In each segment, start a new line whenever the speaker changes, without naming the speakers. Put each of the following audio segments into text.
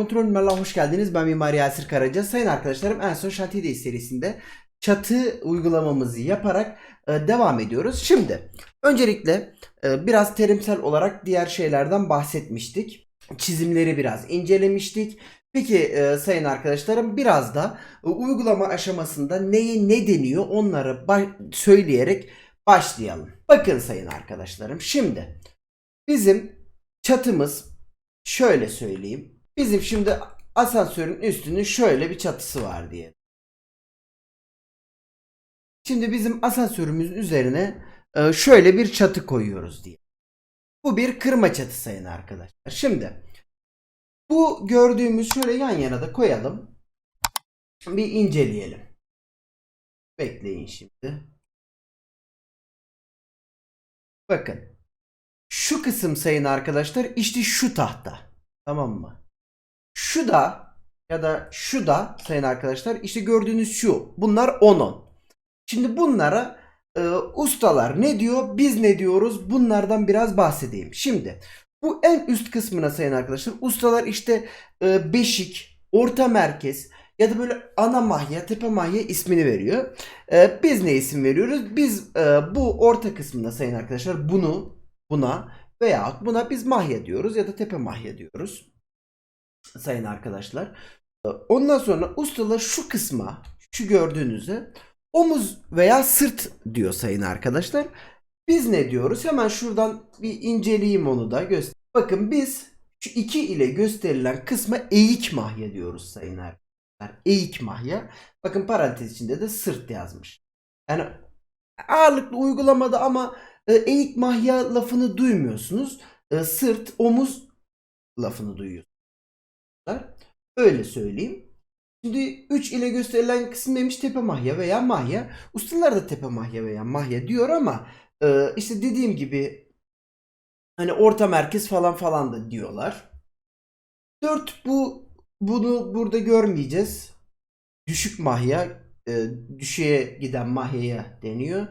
Kontrol numarala hoş geldiniz. Ben Mimar Yasir Karaca. Sayın arkadaşlarım en son Şantiye'deyiz serisinde çatı uygulamamızı yaparak e, devam ediyoruz. Şimdi öncelikle e, biraz terimsel olarak diğer şeylerden bahsetmiştik. Çizimleri biraz incelemiştik. Peki e, sayın arkadaşlarım biraz da e, uygulama aşamasında neye ne deniyor onları söyleyerek başlayalım. Bakın sayın arkadaşlarım şimdi bizim çatımız şöyle söyleyeyim. Bizim şimdi asansörün üstünün şöyle bir çatısı var diye. Şimdi bizim asansörümüzün üzerine e, şöyle bir çatı koyuyoruz diye. Bu bir kırma çatı sayın arkadaşlar. Şimdi bu gördüğümüz şöyle yan yana da koyalım. Bir inceleyelim. Bekleyin şimdi. Bakın. Şu kısım sayın arkadaşlar işte şu tahta. Tamam mı? Şu da ya da şu da sayın arkadaşlar işte gördüğünüz şu. Bunlar 10-10. Şimdi bunlara e, ustalar ne diyor? Biz ne diyoruz? Bunlardan biraz bahsedeyim. Şimdi bu en üst kısmına sayın arkadaşlar ustalar işte e, beşik, orta merkez ya da böyle ana mahya, tepe mahya ismini veriyor. E, biz ne isim veriyoruz? Biz e, bu orta kısmında sayın arkadaşlar bunu buna veya buna biz mahya diyoruz ya da tepe mahya diyoruz. Sayın arkadaşlar. Ondan sonra ustalar şu kısma, şu gördüğünüzde omuz veya sırt diyor sayın arkadaşlar. Biz ne diyoruz? Hemen şuradan bir inceleyeyim onu da göster. Bakın biz şu 2 ile gösterilen kısma eğik mahya diyoruz sayın arkadaşlar. Eğik mahya. Bakın parantez içinde de sırt yazmış. Yani ağırlıklı uygulamada ama e, eğik mahya lafını duymuyorsunuz. E, sırt, omuz lafını duyuyorsunuz. Öyle söyleyeyim. Şimdi 3 ile gösterilen kısım demiş tepe mahya veya mahya. Ustalar da tepe mahya veya mahya diyor ama e, işte dediğim gibi hani orta merkez falan falan da diyorlar. 4 bu bunu burada görmeyeceğiz. Düşük mahya e, düşüğe giden mahyaya deniyor.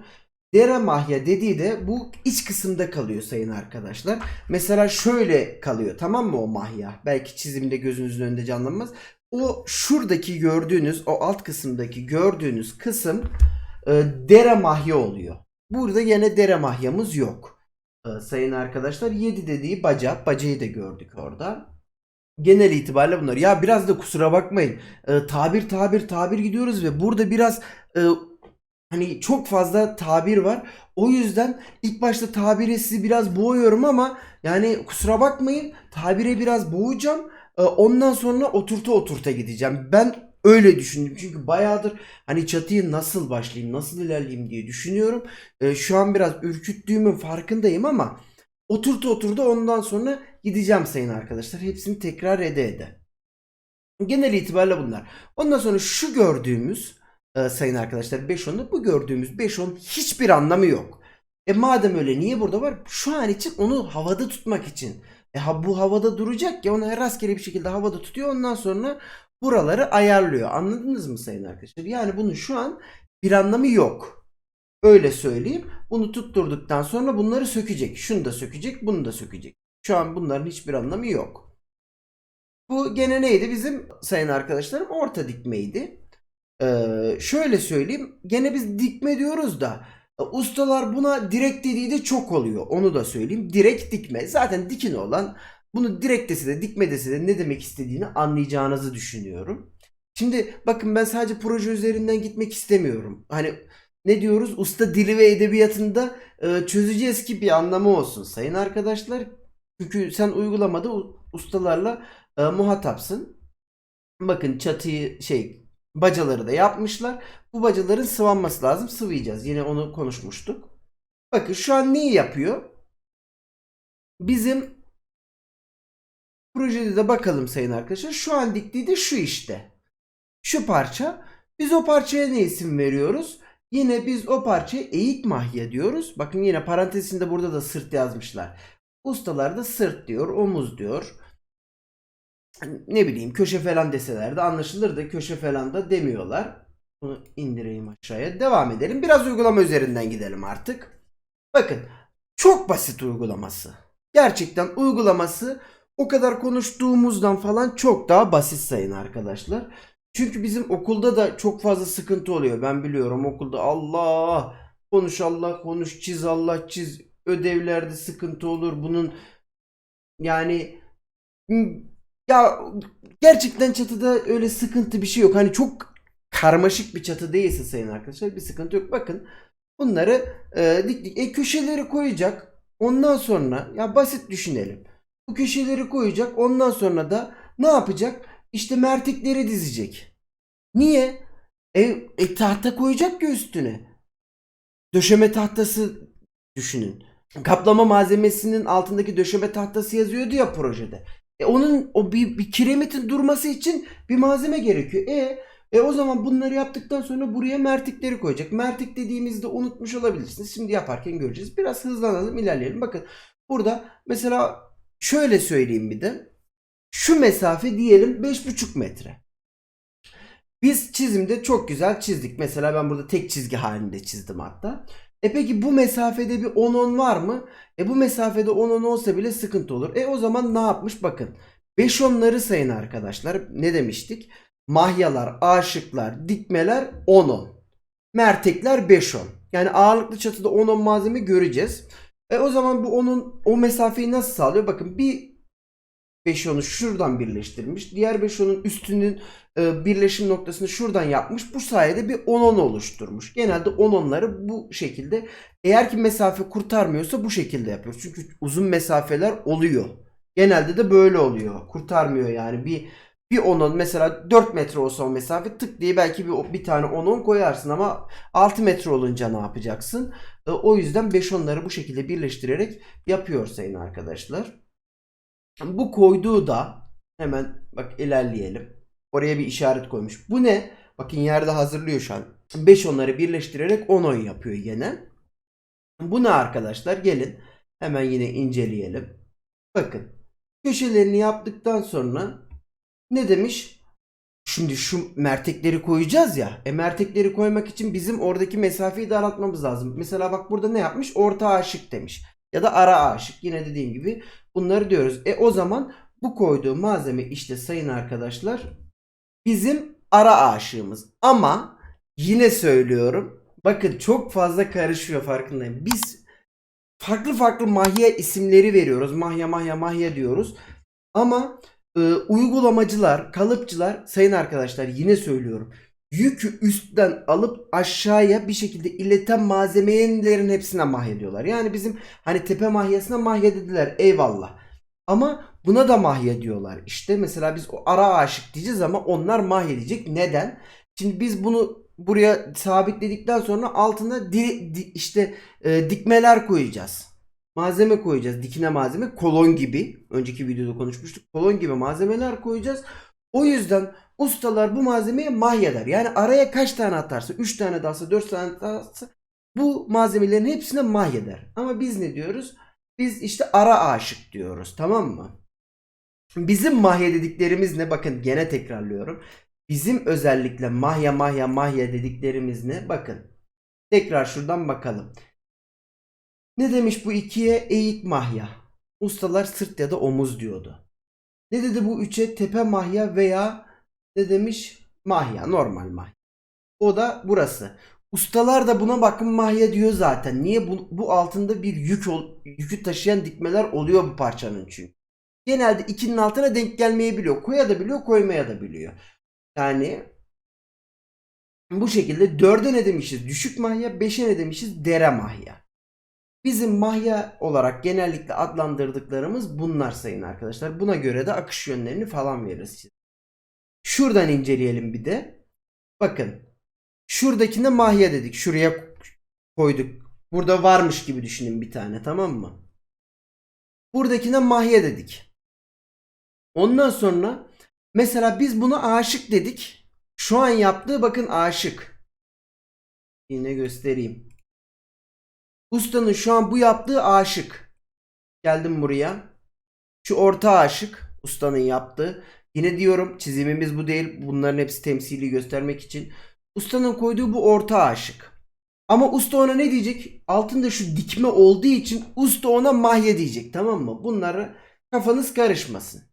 Dere mahya dediği de bu iç kısımda kalıyor sayın arkadaşlar. Mesela şöyle kalıyor tamam mı o mahya? Belki çizimde gözünüzün önünde canlanmaz. O şuradaki gördüğünüz o alt kısımdaki gördüğünüz kısım e, dere mahya oluyor. Burada yine dere mahyamız yok. E, sayın arkadaşlar 7 dediği baca. Bacayı da gördük orada. Genel itibariyle bunlar. Ya biraz da kusura bakmayın. E, tabir tabir tabir gidiyoruz ve burada biraz e, hani çok fazla tabir var. O yüzden ilk başta tabire sizi biraz boğuyorum ama yani kusura bakmayın tabire biraz boğacağım. Ee, Ondan sonra oturta oturta gideceğim. Ben öyle düşündüm. Çünkü bayağıdır hani çatıyı nasıl başlayayım, nasıl ilerleyeyim diye düşünüyorum. Ee, Şu an biraz ürküttüğümün farkındayım ama oturta oturta ondan sonra gideceğim sayın arkadaşlar. Hepsini tekrar ede ede. Genel itibariyle bunlar. Ondan sonra şu gördüğümüz e, sayın arkadaşlar 5-10'da bu gördüğümüz 5-10 hiçbir anlamı yok. E madem öyle niye burada var? Şu an için onu havada tutmak için. E ha, bu havada duracak ya onu rastgele bir şekilde havada tutuyor ondan sonra buraları ayarlıyor. Anladınız mı sayın arkadaşlar? Yani bunun şu an bir anlamı yok. Öyle söyleyeyim. Bunu tutturduktan sonra bunları sökecek. Şunu da sökecek, bunu da sökecek. Şu an bunların hiçbir anlamı yok. Bu gene neydi? Bizim sayın arkadaşlarım orta dikmeydi. Ee, şöyle söyleyeyim. Gene biz dikme diyoruz da e, ustalar buna direkt dediği de çok oluyor. Onu da söyleyeyim. Direkt dikme. Zaten dikin olan bunu direkt dese de dikme dese de ne demek istediğini anlayacağınızı düşünüyorum. Şimdi bakın ben sadece proje üzerinden gitmek istemiyorum. Hani ne diyoruz? Usta dili ve edebiyatında e, çözeceğiz ki bir anlamı olsun sayın arkadaşlar. Çünkü sen uygulamada ustalarla e, muhatapsın. Bakın çatıyı şey bacaları da yapmışlar. Bu bacaların sıvanması lazım. Sıvayacağız. Yine onu konuşmuştuk. Bakın şu an neyi yapıyor? Bizim projede de bakalım sayın arkadaşlar. Şu an diktiği de şu işte. Şu parça. Biz o parçaya ne isim veriyoruz? Yine biz o parçaya eğik mahya diyoruz. Bakın yine parantezinde burada da sırt yazmışlar. Ustalar da sırt diyor, omuz diyor. Ne bileyim köşe falan deseler de anlaşılır da köşe falan da demiyorlar. Bunu indireyim aşağıya. Devam edelim. Biraz uygulama üzerinden gidelim artık. Bakın çok basit uygulaması. Gerçekten uygulaması o kadar konuştuğumuzdan falan çok daha basit sayın arkadaşlar. Çünkü bizim okulda da çok fazla sıkıntı oluyor. Ben biliyorum okulda Allah konuş Allah konuş çiz Allah çiz ödevlerde sıkıntı olur. Bunun yani ya gerçekten çatıda öyle sıkıntı bir şey yok. Hani çok karmaşık bir çatı değilse sayın arkadaşlar bir sıkıntı yok. Bakın bunları e, dik dik e, köşeleri koyacak. Ondan sonra ya basit düşünelim. Bu köşeleri koyacak. Ondan sonra da ne yapacak? İşte mertekleri dizecek. Niye? E, e tahta koyacak ki üstüne. Döşeme tahtası düşünün. Kaplama malzemesinin altındaki döşeme tahtası yazıyordu ya projede. E onun o bir, bir kiremitin durması için bir malzeme gerekiyor. E e o zaman bunları yaptıktan sonra buraya mertikleri koyacak. Mertik dediğimizde unutmuş olabilirsiniz. Şimdi yaparken göreceğiz. Biraz hızlanalım, ilerleyelim. Bakın burada mesela şöyle söyleyeyim bir de. Şu mesafe diyelim 5,5 metre. Biz çizimde çok güzel çizdik. Mesela ben burada tek çizgi halinde çizdim hatta. E peki bu mesafede bir 10-10 var mı? E bu mesafede 10-10 olsa bile sıkıntı olur. E o zaman ne yapmış? Bakın 5 onları sayın arkadaşlar. Ne demiştik? Mahyalar, aşıklar, dikmeler 10-10. Mertekler 5-10. Yani ağırlıklı çatıda 10-10 malzeme göreceğiz. E o zaman bu onun o mesafeyi nasıl sağlıyor? Bakın bir 5 onu şuradan birleştirmiş. Diğer 5 onun üstünün e, birleşim noktasını şuradan yapmış. Bu sayede bir 10-10 oluşturmuş. Genelde 10-10'ları bu şekilde eğer ki mesafe kurtarmıyorsa bu şekilde yapıyoruz. Çünkü uzun mesafeler oluyor. Genelde de böyle oluyor. Kurtarmıyor yani. Bir bir 10-10 mesela 4 metre olsa o mesafe tık diye belki bir, bir tane 10-10 koyarsın ama 6 metre olunca ne yapacaksın? E, o yüzden 5-10'ları bu şekilde birleştirerek yapıyor sayın arkadaşlar. Bu koyduğu da hemen bak ilerleyelim. Oraya bir işaret koymuş. Bu ne? Bakın yerde hazırlıyor şu an. 5 onları birleştirerek 10 10 yapıyor yine. Bu ne arkadaşlar? Gelin hemen yine inceleyelim. Bakın köşelerini yaptıktan sonra ne demiş? Şimdi şu mertekleri koyacağız ya. E mertekleri koymak için bizim oradaki mesafeyi daraltmamız lazım. Mesela bak burada ne yapmış? Orta aşık demiş. Ya da ara aşık. Yine dediğim gibi bunları diyoruz. E o zaman bu koyduğu malzeme işte sayın arkadaşlar bizim ara aşığımız. Ama yine söylüyorum. Bakın çok fazla karışıyor farkındayım. Biz farklı farklı mahya isimleri veriyoruz. Mahya mahya mahya diyoruz. Ama e, uygulamacılar, kalıpçılar sayın arkadaşlar yine söylüyorum. Yükü üstten alıp aşağıya bir şekilde ileten malzemelerin hepsine mahya diyorlar. Yani bizim hani tepe mahyasına mahya dediler eyvallah. Ama buna da mahya diyorlar. İşte mesela biz o ara aşık diyeceğiz ama onlar mahya. Neden? Şimdi biz bunu buraya sabitledikten sonra altına di, di- işte e, dikmeler koyacağız. Malzeme koyacağız. Dikine malzeme. Kolon gibi. Önceki videoda konuşmuştuk. Kolon gibi malzemeler koyacağız. O yüzden ustalar bu malzemeye mahya der. Yani araya kaç tane atarsa 3 tane daha 4 tane atarsa bu malzemelerin hepsine mahya der. Ama biz ne diyoruz? Biz işte ara aşık diyoruz. Tamam mı? Bizim mahya dediklerimiz ne? Bakın gene tekrarlıyorum. Bizim özellikle mahya mahya mahya dediklerimiz ne? Bakın. Tekrar şuradan bakalım. Ne demiş bu ikiye eğik mahya? Ustalar sırt ya da omuz diyordu. Ne dedi bu üçe tepe mahya veya ne demiş mahya normal mahya. O da burası. Ustalar da buna bakın mahya diyor zaten. Niye bu, bu altında bir yük ol, yükü taşıyan dikmeler oluyor bu parçanın çünkü. Genelde ikinin altına denk gelmeyebiliyor. Koya da biliyor, koymaya da biliyor. Yani bu şekilde dörde ne demişiz? Düşük mahya, beşe ne demişiz? Dere mahya. Bizim mahya olarak genellikle adlandırdıklarımız bunlar sayın arkadaşlar. Buna göre de akış yönlerini falan veririz. Şuradan inceleyelim bir de. Bakın. Şuradakine mahya dedik. Şuraya koyduk. Burada varmış gibi düşünün bir tane tamam mı? Buradakine mahya dedik. Ondan sonra mesela biz buna aşık dedik. Şu an yaptığı bakın aşık. Yine göstereyim. Ustanın şu an bu yaptığı aşık. Geldim buraya. Şu orta aşık ustanın yaptığı. Yine diyorum çizimimiz bu değil. Bunların hepsi temsili göstermek için. Ustanın koyduğu bu orta aşık. Ama usta ona ne diyecek? Altında şu dikme olduğu için usta ona mahye diyecek. Tamam mı? Bunları kafanız karışmasın.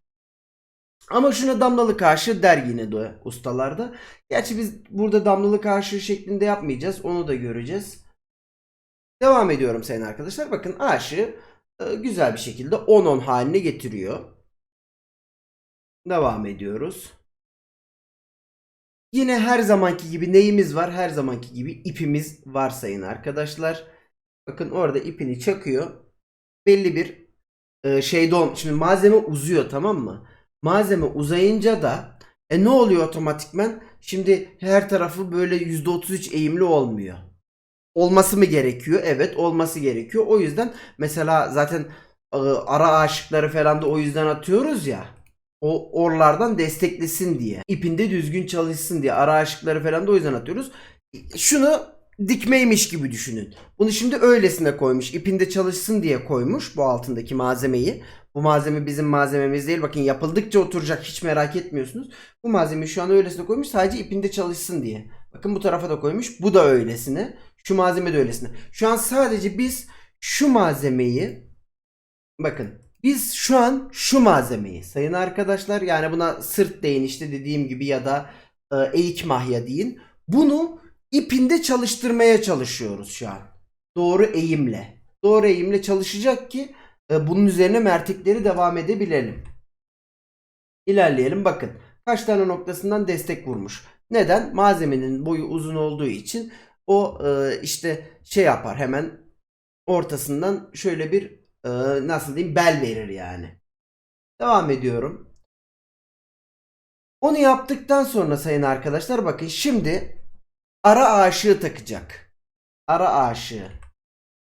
Ama şuna damlalık aşığı der yine de ustalarda. Gerçi biz burada damlalık aşığı şeklinde yapmayacağız. Onu da göreceğiz. Devam ediyorum sayın arkadaşlar. Bakın aşığı e, güzel bir şekilde 10-10 haline getiriyor. Devam ediyoruz. Yine her zamanki gibi neyimiz var? Her zamanki gibi ipimiz var sayın arkadaşlar. Bakın orada ipini çakıyor. Belli bir e, şeyde ol. Şimdi malzeme uzuyor tamam mı? Malzeme uzayınca da e ne oluyor otomatikmen? Şimdi her tarafı böyle %33 eğimli olmuyor. Olması mı gerekiyor? Evet olması gerekiyor. O yüzden mesela zaten e, ara aşıkları falan da o yüzden atıyoruz ya. O orlardan desteklesin diye. İpinde düzgün çalışsın diye. Ara aşıkları falan da o yüzden atıyoruz. Şunu dikmeymiş gibi düşünün. Bunu şimdi öylesine koymuş. İpinde çalışsın diye koymuş bu altındaki malzemeyi. Bu malzeme bizim malzememiz değil. Bakın yapıldıkça oturacak hiç merak etmiyorsunuz. Bu malzemeyi şu an öylesine koymuş sadece ipinde çalışsın diye. Bakın bu tarafa da koymuş. Bu da öylesine. Şu malzeme de öylesine. Şu an sadece biz şu malzemeyi bakın biz şu an şu malzemeyi sayın arkadaşlar yani buna sırt deyin işte dediğim gibi ya da e, eğik mahya deyin. Bunu ipinde çalıştırmaya çalışıyoruz şu an. Doğru eğimle. Doğru eğimle çalışacak ki e, bunun üzerine mertekleri devam edebilelim. İlerleyelim bakın. Kaç tane noktasından destek vurmuş. Neden? Malzemenin boyu uzun olduğu için o e, işte şey yapar hemen ortasından şöyle bir e, nasıl diyeyim bel verir yani. Devam ediyorum. Onu yaptıktan sonra sayın arkadaşlar bakın şimdi ara aşığı takacak. Ara aşığı.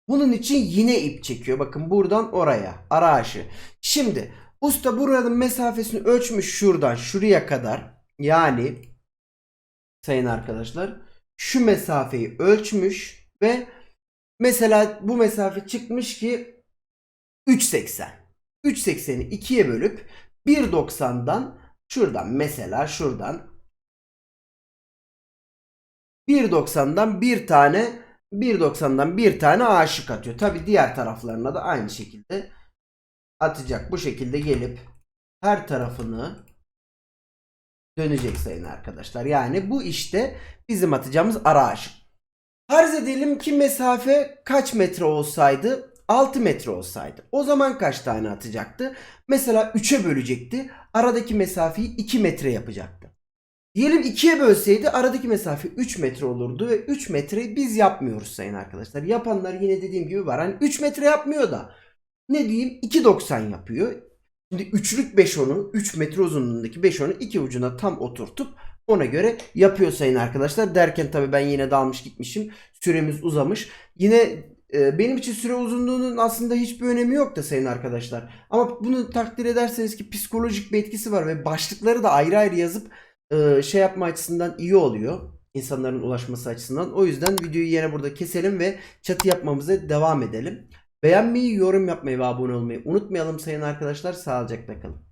Bunun için yine ip çekiyor. Bakın buradan oraya. Ara aşığı. Şimdi usta buranın mesafesini ölçmüş şuradan şuraya kadar. Yani sayın arkadaşlar şu mesafeyi ölçmüş ve mesela bu mesafe çıkmış ki 3.80. 3.80'i 2'ye bölüp 1.90'dan şuradan mesela şuradan 1.90'dan bir tane 1.90'dan bir tane aşık atıyor. Tabi diğer taraflarına da aynı şekilde atacak. Bu şekilde gelip her tarafını dönecek sayın arkadaşlar. Yani bu işte bizim atacağımız ara aşık. Farz edelim ki mesafe kaç metre olsaydı 6 metre olsaydı. O zaman kaç tane atacaktı? Mesela 3'e bölecekti. Aradaki mesafeyi 2 metre yapacaktı. Diyelim 2'ye bölseydi aradaki mesafe 3 metre olurdu ve 3 metre biz yapmıyoruz sayın arkadaşlar. Yapanlar yine dediğim gibi var. Hani 3 metre yapmıyor da ne diyeyim 2.90 yapıyor. Şimdi üçlük 5-10'u 3 metre uzunluğundaki 5-10'u iki ucuna tam oturtup ona göre yapıyor sayın arkadaşlar. Derken tabii ben yine dalmış gitmişim. Süremiz uzamış. Yine e, benim için süre uzunluğunun aslında hiçbir önemi yok da sayın arkadaşlar. Ama bunu takdir ederseniz ki psikolojik bir etkisi var ve başlıkları da ayrı ayrı yazıp e, şey yapma açısından iyi oluyor. insanların ulaşması açısından. O yüzden videoyu yine burada keselim ve çatı yapmamıza devam edelim. Beğenmeyi, yorum yapmayı ve abone olmayı unutmayalım sayın arkadaşlar. Sağlıcakla kalın.